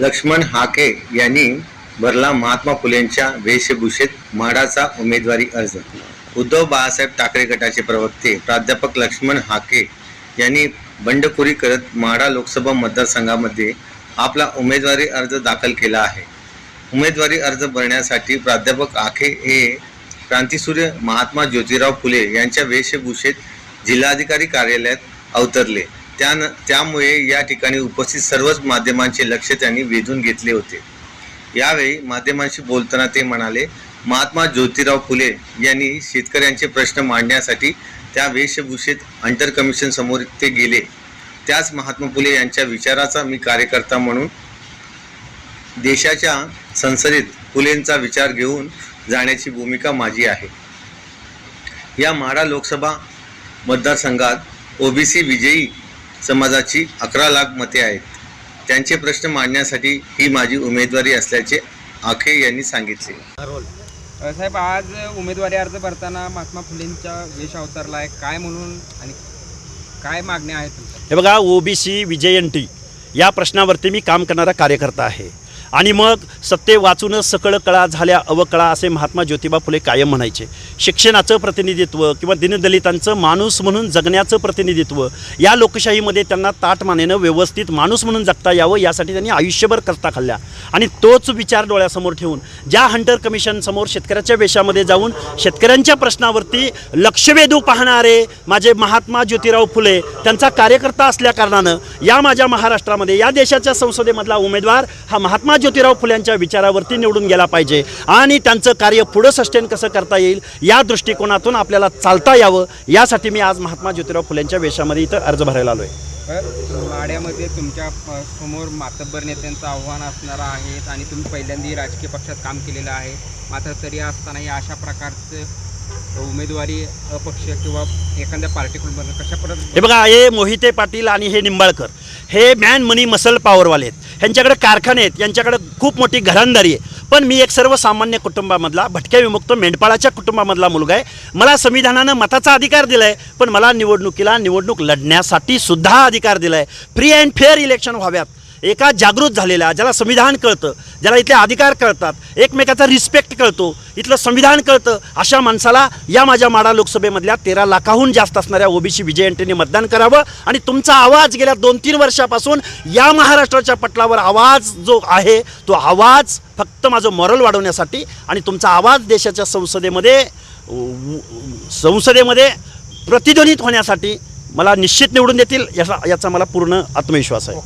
लक्ष्मण हाके यांनी भरला महात्मा फुलेंच्या वेशभूषेत म्हाडाचा उमेदवारी अर्ज. उद्धव बाळासाहेब ठाकरे गटाचे प्रवक्ते प्राध्यापक लक्ष्मण हाके यांनी बंडखोरी करत म्हाडा लोकसभा मतदारसंघामध्ये आपला उमेदवारी अर्ज दाखल केला आहे. उमेदवारी अर्ज भरण्यासाठी प्राध्यापक आखे हे क्रांतिसूर्य महात्मा ज्योतिराव फुले यांच्या वेशभूषेत जिल्हाधिकारी कार्यालयात अवतरले. त्यान त्यामुळे या ठिकाणी उपस्थित सर्वच माध्यमांचे लक्ष त्यांनी वेधून घेतले होते. यावेळी माध्यमांशी बोलताना ते म्हणाले महात्मा ज्योतिराव फुले यांनी शेतकऱ्यांचे प्रश्न मांडण्यासाठी त्या वेशभूषेत अंटर कमिशन समोर ते गेले. त्याच महात्मा फुले यांच्या विचाराचा मी कार्यकर्ता म्हणून देशाच्या संसदेत फुलेंचा विचार घेऊन जाण्याची भूमिका माझी आहे. या माढा लोकसभा मतदारसंघात ओबीसी विजयी समाजाची अकरा लाख मते आहेत. त्यांचे प्रश्न मांडण्यासाठी ही माझी उमेदवारी असल्याचे आखे यांनी सांगितले. साहेब आज उमेदवारी अर्ज भरताना महात्मा फुलेंचा वेश अवतरला आहे काय म्हणून आणि काय मागण्या आहेत हे बघा ओबीसी विजयंती या प्रश्नावरती मी काम करणारा कार्यकर्ता आहे. आणि मग सत्ते वाचूनच सकळ कळा झाल्या अवकळा असे महात्मा ज्योतिबा फुले कायम म्हणायचे. शिक्षणाचं प्रतिनिधित्व किंवा दिनदलितांचं माणूस म्हणून जगण्याचं प्रतिनिधित्व या लोकशाहीमध्ये त्यांना ताटमानेनं व्यवस्थित माणूस म्हणून जगता यावं यासाठी त्यांनी आयुष्यभर करता खाल्ल्या. आणि तोच विचार डोळ्यासमोर ठेवून ज्या हंटर कमिशनसमोर शेतकऱ्याच्या वेशामध्ये जाऊन शेतकऱ्यांच्या प्रश्नावरती लक्षवेधू पाहणारे माझे महात्मा ज्योतिराव फुले त्यांचा कार्यकर्ता असल्याकारणानं या माझ्या महाराष्ट्रामध्ये या देशाच्या संसदेमधला उमेदवार हा महात्मा ज्योतिराव फुल्यांच्या विचारावरती निवडून गेला पाहिजे. आणि त्यांचं कार्य पुढं सस्टेन कसं करता येईल या दृष्टिकोनातून आपल्याला चालता यावं यासाठी मी आज महात्मा ज्योतिराव फुल्यांच्या वेशामध्ये इथं अर्ज भरायला आलो आहे माड्यामध्ये तुमच्यासमोर मातब्बर नेत्यांचं आव्हान असणार आहे आणि तुम्ही पहिल्यांदाही राजकीय पक्षात काम केलेलं आहे. मात्र तरी असताना या अशा प्रकारचं उमेदवारी अपक्ष किंवा एखाद्या पार्टिकडून कशा हे प्रकारे बघा हे मोहिते पाटील आणि हे निंबाळकर हे मॅन मनी मसल पॉवरवाले आहेत. ह्यांच्याकडे कारखाने आहेत यांच्याकडे खूप मोठी घरांदारी आहे. पण मी एक सर्वसामान्य कुटुंबामधला भटक्या विमुक्त मेंढपाळाच्या कुटुंबामधला मुलगा आहे. मला संविधानानं मताचा अधिकार दिला आहे पण मला निवडणुकीला निवडणूक लढण्यासाठी सुद्धा अधिकार दिला आहे फ्री अँड फेअर इलेक्शन व्हाव्यात. एका जागृत झालेल्या ज्याला संविधान कळतं ज्याला इथले अधिकार कळतात एकमेकाचा रिस्पेक्ट कळतो इथलं संविधान कळतं. अशा माणसाला या माझ्या माडा लोकसभेमधल्या तेरा लाखाहून जास्त असणाऱ्या ओबीसी विजयंतीने मतदान करावं आणि तुमचा आवाज गेल्या दोन तीन वर्षापासून या महाराष्ट्राच्या पटलावर आवाज जो आहे तो आवाज फक्त माझं मॉरल वाढवण्यासाठी आणि तुमचा आवाज देशाच्या संसदेमध्ये संसदेमध्ये प्रतिध्वनित होण्यासाठी मला निश्चित निवडून देतील याचा याचा मला पूर्ण आत्मविश्वास आहे.